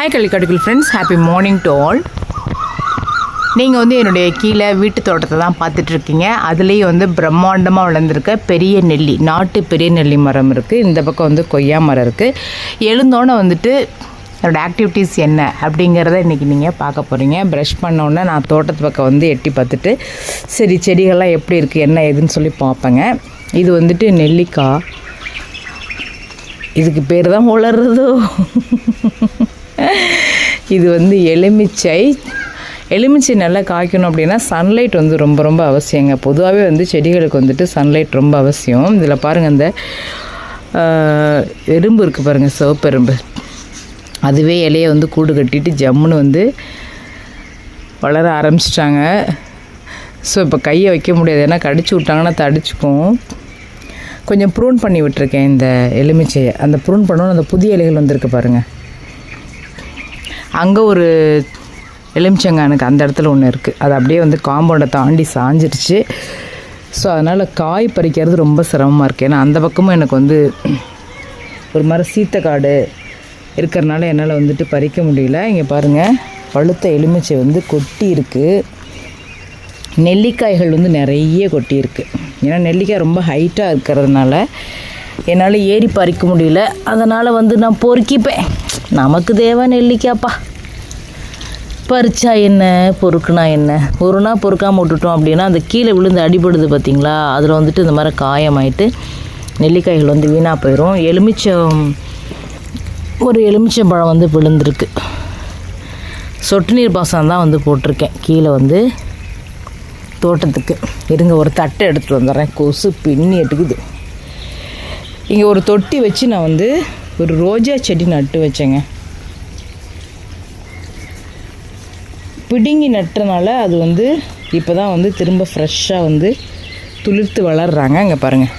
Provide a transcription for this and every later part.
Hi கள்ளிக்காட்டுக்குள் friends happy morning to all நீங்கள் வந்து என்னுடைய கீழே வீட்டு தோட்டத்தை தான் பார்த்துட்ருக்கீங்க அதுலேயும் வந்து பிரம்மாண்டமாக வளர்ந்துருக்க பெரிய நெல்லி நாட்டு பெரிய நெல்லி மரம் இருக்குது இந்த பக்கம் வந்து கொய்யா மரம் இருக்குது எழுந்தோன்னே வந்துட்டு என்னோடய ஆக்டிவிட்டீஸ் என்ன அப்படிங்கிறத இன்றைக்கி நீங்கள் பார்க்க போகிறீங்க ப்ரஷ் பண்ணோன்னே நான் தோட்டத்து பக்கம் வந்து எட்டி பார்த்துட்டு சரி செடிகள்லாம் எப்படி இருக்குது என்ன ஏதுன்னு சொல்லி பார்ப்பேங்க. இது வந்துட்டு நெல்லிக்காய். இதுக்கு பேர் தான் உளறுதோ இது வந்து எலுமிச்சை. எலுமிச்சை நல்லா காய்க்கணும் அப்படின்னா சன்லைட் வந்து ரொம்ப ரொம்ப அவசியங்க. பொதுவாகவே வந்து செடிகளுக்கு வந்துட்டு சன்லைட் ரொம்ப அவசியம். இதில் பாருங்கள் இந்த எறும்பு இருக்குது பாருங்கள் சிவப்பு எறும்பு. அதுவே இலையை வந்து கூடு கட்டிட்டு ஜம்முன்னு வந்து வளர ஆரம்பிச்சிட்டாங்க. ஸோ இப்போ கையை வைக்க முடியாது. ஏன்னா கடிச்சு விட்டாங்கன்னா தடிச்சுக்கும். கொஞ்சம் ப்ரூன் பண்ணி விட்டுருக்கேன் இந்த எலுமிச்சையை. அந்த ப்ரூன் பண்ணோன்னு அந்த புதிய இலைகள் வந்திருக்கு பாருங்கள் அங்கே ஒரு எலுமிச்சங்கானுக்கு அந்த இடத்துல ஒன்று இருக்குது அது அப்படியே வந்து காம்பவுண்டை தாண்டி சாஞ்சிருச்சு. ஸோ அதனால் காய் பறிக்கிறது ரொம்ப சிரமமாக இருக்குது ஏன்னா அந்த பக்கமும் எனக்கு வந்து ஒரு மாதிரி சீத்தக்காடு இருக்கிறனால என்னால் வந்துட்டு பறிக்க முடியல. இங்கே பாருங்கள் பழுத்த எலுமிச்சை வந்து கொட்டி இருக்குது நெல்லிக்காய்கள் வந்து நிறைய கொட்டியிருக்கு. ஏன்னா நெல்லிக்காய் ரொம்ப ஹைட்டாக இருக்கிறதுனால என்னால் ஏறி பறிக்க முடியல. அதனால் வந்து நான் பொறுக்கிப்பேன். நமக்கு தேவை நெல்லிக்காய்ப்பா பறிச்சா என்ன பொறுக்குனா என்ன? ஒரு நாள் பொறுக்காமல் விட்டுட்டோம் அப்படின்னா அந்த கீழே விழுந்து அடிபடுது பார்த்தீங்களா அதில் வந்துட்டு இந்த மாதிரி காயமாயிட்டு நெல்லிக்காய்கள் வந்து வீணாக போயிடும் எலுமிச்சம் ஒரு எலுமிச்சம்பழம் வந்து விழுந்திருக்கு. சொட்டு நீர் பாசனம் தான் வந்து போட்டிருக்கேன். கீழே வந்து தோட்டத்துக்கு. இருங்க ஒரு தட்டை எடுத்துகிட்டு வந்துடுறேன். கொசு பின்னி எடுக்குது. இங்கே ஒரு தொட்டி வச்சு நான் வந்து ஒரு ரோஜா செடி நட்டு வச்சேங்க. பிடுங்கி நட்டுறனால அது வந்து இப்போ தான் வந்து திரும்ப ஃப்ரெஷ்ஷாக வந்து துளிர்த்து வளர்றாங்க. இங்கே பாருங்கள்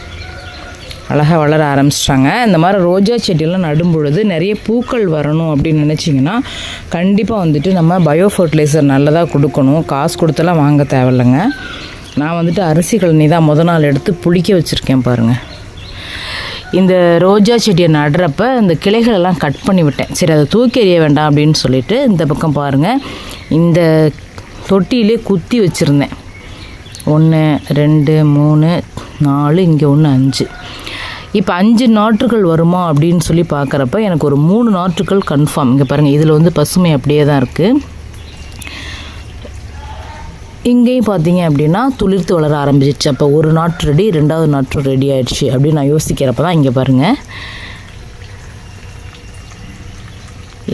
அழகாக வளர ஆரம்பிச்சிட்டாங்க. இந்த மாதிரி ரோஜா செடியெல்லாம் நடும் பொழுது நிறைய பூக்கள் வரணும் அப்படின்னு நினச்சிங்கன்னா கண்டிப்பாக வந்துட்டு நம்ம பயோ ஃபர்டிலைசர் நல்லதாக கொடுக்கணும். காசு கொடுத்தெல்லாம் வாங்க தேவையில்லைங்க. நான் வந்துட்டு அரிசி கழனி தான் முத நாள் எடுத்து புளிக்க வச்சுருக்கேன் பாருங்கள் இந்த ரோஜா செடியை நடுறப்ப இந்த கிளைகளெல்லாம் கட் பண்ணி விட்டேன். சரி அதை தூக்கி எறிய வேண்டாம் அப்படின்னு சொல்லிட்டு இந்த பக்கம் பாருங்கள் இந்த தொட்டியிலே குத்தி வச்சுருந்தேன். ஒன்று ரெண்டு மூணு நாலு இங்கே ஒன்று அஞ்சு. இப்போ அஞ்சு நாற்றுகள் வருமா அப்படின்னு சொல்லி பார்க்குறப்ப எனக்கு ஒரு மூணு நாற்றுகள் கன்ஃபார்ம் இங்கே பாருங்கள் இதில் வந்து பசுமை அப்படியே தான் இருக்குது இங்கேயும் பார்த்தீங்க அப்படின்னா துளிர்த்து வளர ஆரம்பிச்சிச்சு அப்போ ஒரு நாற்று ரெடி ரெண்டாவது நாற்று ரெடி ஆயிடுச்சு அப்படின்னு நான் யோசிக்கிறப்ப தான் இங்கே பாருங்கள்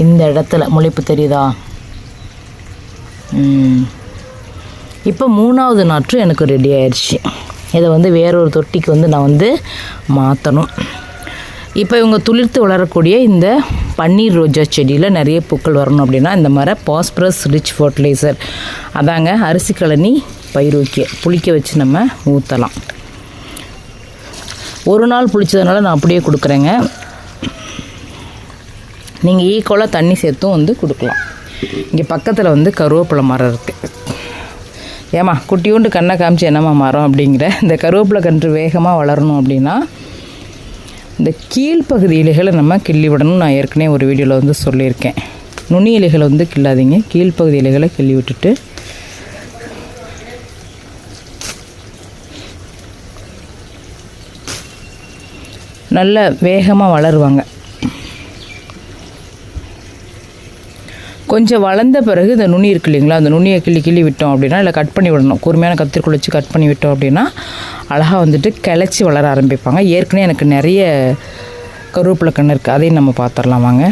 இந்த இடத்துல முளைப்பு தெரியுதா? இப்போ மூணாவது நாற்று எனக்கு ரெடி ஆயிடுச்சு இதை வந்து வேறொரு தொட்டிக்கு வந்து நான் வந்து மாற்றணும் இப்போ இவங்க துளிர்த்து வளரக்கூடிய இந்த பன்னீர் ரோஜா செடியில் நிறைய பூக்கள் வரணும் அப்படின்னா இந்த மாதிரி பாஸ்பரஸ் ரிச் ஃபர்டிலைசர் அதாங்க அரிசி கழனி பயிர் வைக்க புளிக்க வச்சு நம்ம ஊற்றலாம் ஒரு நாள் புளிச்சதுனால நான் அப்படியே கொடுக்குறேங்க. நீங்கள் ஈக்குவலாக தண்ணி சேர்த்தும் வந்து கொடுக்கலாம். இங்கே பக்கத்தில் வந்து கருவேப்பிலை மரம் இருக்குது ஏமா குட்டியோண்டு கண்ணை காமிச்சு என்னம்மா மரம் அப்படிங்கிற இந்த கருவேப்பிலை கன்று வேகமாக வளரணும் அப்படின்னா இந்த கீழ்ப்பகுதி இலைகளை நம்ம கிள்ளி விடணும் நான் ஏற்கனவே ஒரு வீடியோவில் வந்து சொல்லியிருக்கேன். நுனி இலைகளை வந்து கிள்ளாதீங்க. கீழ்ப்பகுதி இலைகளை கிள்ளி விட்டுட்டு நல்ல வேகமாக வளருவாங்க. கொஞ்சம் வளர்ந்த பிறகு இந்த நுனி இருக்கு இல்லைங்களா? அந்த நுனியை கிள்ளி கிள்ளி விட்டோம் அப்படின்னா இல்லை கட் பண்ணி விடணும். கூர்மையான கத்திரிக்கோல் வச்சு கட் பண்ணி விட்டோம் அப்படின்னா அழகாக வந்துட்டு கிளச்சி வளர ஆரம்பிப்பாங்க. ஏற்கனவே எனக்கு நிறைய கருவேப்பிலை கன்று இருக்குது அதையும் நம்ம பார்த்துடலாம் வாங்க.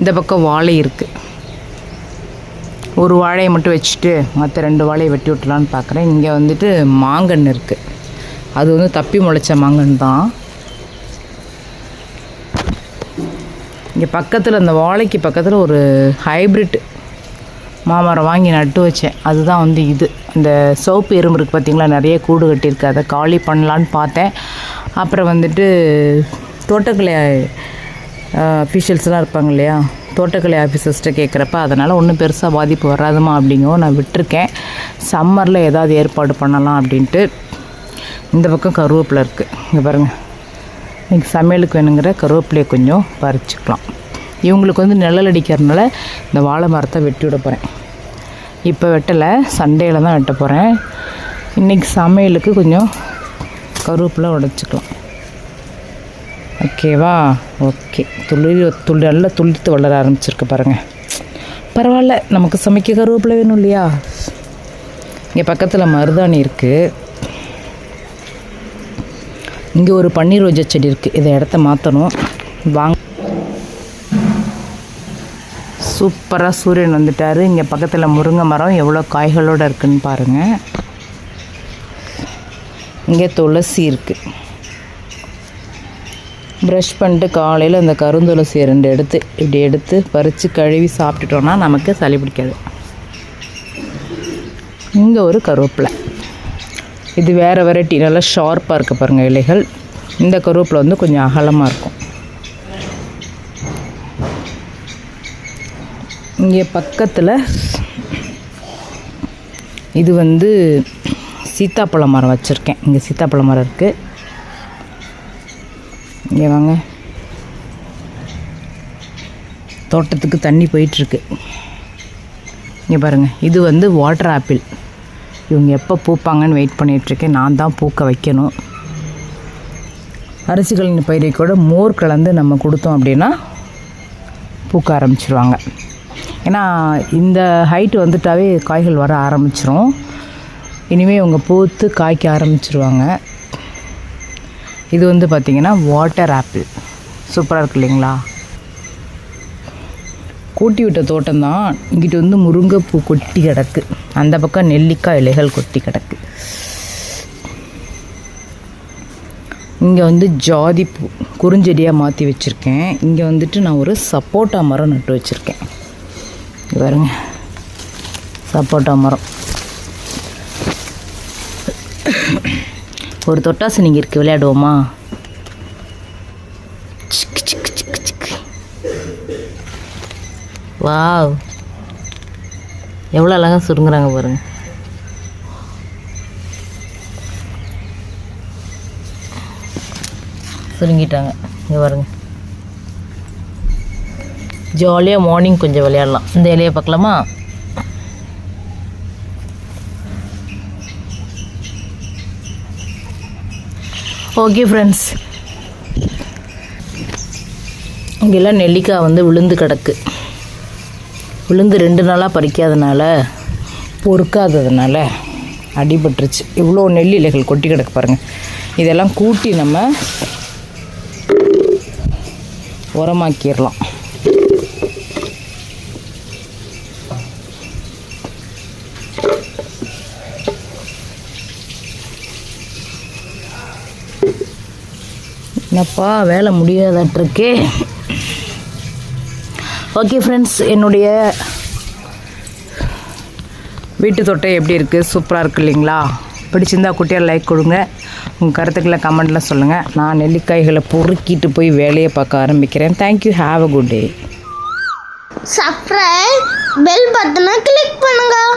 இந்த பக்கம் வாழை இருக்குது ஒரு வாழையை மட்டும் வச்சுட்டு மற்ற ரெண்டு வாழையை வெட்டி விட்டலான்னு பார்க்குறேன். இங்கே வந்துட்டு மாங்கன்று இருக்குது அது வந்து தப்பி முளைச்ச மாங்கன்று தான். இங்கே பக்கத்தில் அந்த வாழைக்கு பக்கத்தில் ஒரு ஹைப்ரிட் மாமரம் வாங்கி நட்டு வச்சேன். அதுதான் வந்து இது. இந்த சோப்பு எறும்பு இருக்குது பார்த்தீங்களா நிறைய கூடு கட்டியிருக்கு. அதை காலி பண்ணலான்னு பார்த்தேன். அப்புறம் வந்துட்டு தோட்டக்கலை அஃபிஷியல்ஸ்லாம் இருப்பாங்க இல்லையா? தோட்டக்கலை ஆஃபீஸர்ஸ்கிட்ட கேட்குறப்ப அதனால் ஒன்றும் பெருசாக பாதிப்பு வராதுமா அப்படிங்கவும் நான் விட்டுருக்கேன். சம்மரில் ஏதாவது ஏற்பாடு பண்ணலாம் அப்படின்ட்டு இந்த பக்கம் கருவேப்பில் இருக்குது இங்கே பாருங்கள் இன்றைக்கி சமையலுக்கு வேணுங்கிற கருவேப்பிலையை கொஞ்சம் பறிச்சுக்கலாம். இவங்களுக்கு வந்து நிழல் அடிக்கிறதுனால இந்த வாழை மரத்தை வெட்டி விட போகிறேன் இப்போ வெட்டலை சண்டேல தான் வெட்ட போகிறேன் இன்றைக்கி சமையலுக்கு கொஞ்சம் கருவேப்பிலை உடச்சிக்கலாம். ஓகேவா ஓகே துளிர் துளி நல்லா துளிர்த்து வளர ஆரம்பிச்சிருக்கு பாருங்கள் பரவாயில்ல நமக்கு சமைக்க கருவேப்பிலை வேணும் இல்லையா? இங்கே பக்கத்தில் மருதாணி இருக்குது இங்கே ஒரு பன்னீர் ரோஜா செடி இருக்குது இதை இடத்த மாற்றணும் வாங்க. சூப்பராக சூரியன் வந்துட்டார். இங்கே பக்கத்தில் முருங்கை மரம் எவ்வளோ காய்களோடு இருக்குன்னு பாருங்கள் இங்கே துளசி இருக்குது ப்ரஷ் பண்ணிட்டு காலையில் அந்த கருந்துளசியை ரெண்டு எடுத்து இப்படி எடுத்து பறித்து கழுவி சாப்பிட்டுட்டோன்னா நமக்கு சளி பிடிக்காது. இங்கே ஒரு கருவேப்பிலை. இது வேறு வெரைட்டி நல்லா ஷார்ப்பாக இருக்க பாருங்கள் இலைகள். இந்த கருவேப்பில் வந்து கொஞ்சம் அகலமாக இருக்கும். இங்கே பக்கத்தில் இது வந்து சீத்தாப்பழ மரம் வச்சுருக்கேன். இங்கே சீத்தாப்பழ மரம் இருக்குது இங்கே வாங்க. தோட்டத்துக்கு தண்ணி போயிட்டுருக்கு இங்கே பாருங்கள் இது வந்து வாட்டர் ஆப்பிள் இவங்க எப்போ பூப்பாங்கன்னு வெயிட் பண்ணிகிட்ருக்கேன் நான் தான் பூக்க வைக்கணும். அரிசிகளின் பயிரை கூட மோர் கலந்து நம்ம கொடுத்தோம் அப்படின்னா பூக்க ஆரம்பிச்சிருவாங்க. ஏன்னா இந்த ஹைட்டு வந்துட்டாவே காய்கள் வர ஆரம்பிச்சிரும். இனிமேல் இவங்க பூத்து காய்க்க ஆரம்பிச்சிருவாங்க. இது வந்து பார்த்திங்கன்னா வாட்டர் ஆப்பிள் சூப்பராக இருக்கு இல்லைங்களா? கூட்டி விட்ட தோட்டம் தான் இங்கிட்டு வந்து முருங்கைப்பூ கொட்டி கிடக்கு. அந்த பக்கம் நெல்லிக்காய் இலைகள் கொட்டி கிடக்கு. இங்கே வந்து ஜாதி பூ குறுஞ்செடியாக மாற்றி வச்சுருக்கேன். இங்கே வந்துட்டு நான் ஒரு சப்போட்டா மரம் நட்டு வச்சுருக்கேன். பாருங்க. சப்போட்டா மரம். ஒரு தொட்டாசு நீங்கள் இருக்கு விளையாடுவோமா? வாவ். எவ்வளோ அழகாக சுருங்குறாங்க பாருங்க. சுருங்கிட்டாங்க. இங்கே பாருங்க. ஜாலியாக மார்னிங் கொஞ்சம் விளையாடலாம். இந்த இலையை பார்க்கலாமா? ஓகே ஃப்ரெண்ட்ஸ் இங்கெல்லாம் நெல்லிக்காய் வந்து விழுந்து கிடக்கு. விழுந்து ரெண்டு நாளாக பறிக்காதனால பொறுக்காததுனால அடிபட்டுருச்சு. இவ்வளோ நெல் இலைகள் கொட்டி கிடக்கு பாருங்கள் இதெல்லாம் கூட்டி நம்ம உரமாக்கிடலாம் என்னப்பா வேலை முடியாதாட்டிருக்கே. ஓகே ஃப்ரெண்ட்ஸ் என்னுடைய வீட்டு தொட்டை எப்படி இருக்குது சூப்பராக இருக்கு இல்லைங்களா? பிடிச்சிருந்தா குட்டியாக லைக் கொடுங்க. உங்கள் கருத்துக்களை கமெண்ட்டில் சொல்லுங்கள் நான் நெல்லிக்காய்களை பொறுக்கிட்டு போய் வேலையை பார்க்க ஆரம்பிக்கிறேன். Thank you have a good day subscribe bell பட்டனை கிளிக் பண்ணுங்கள்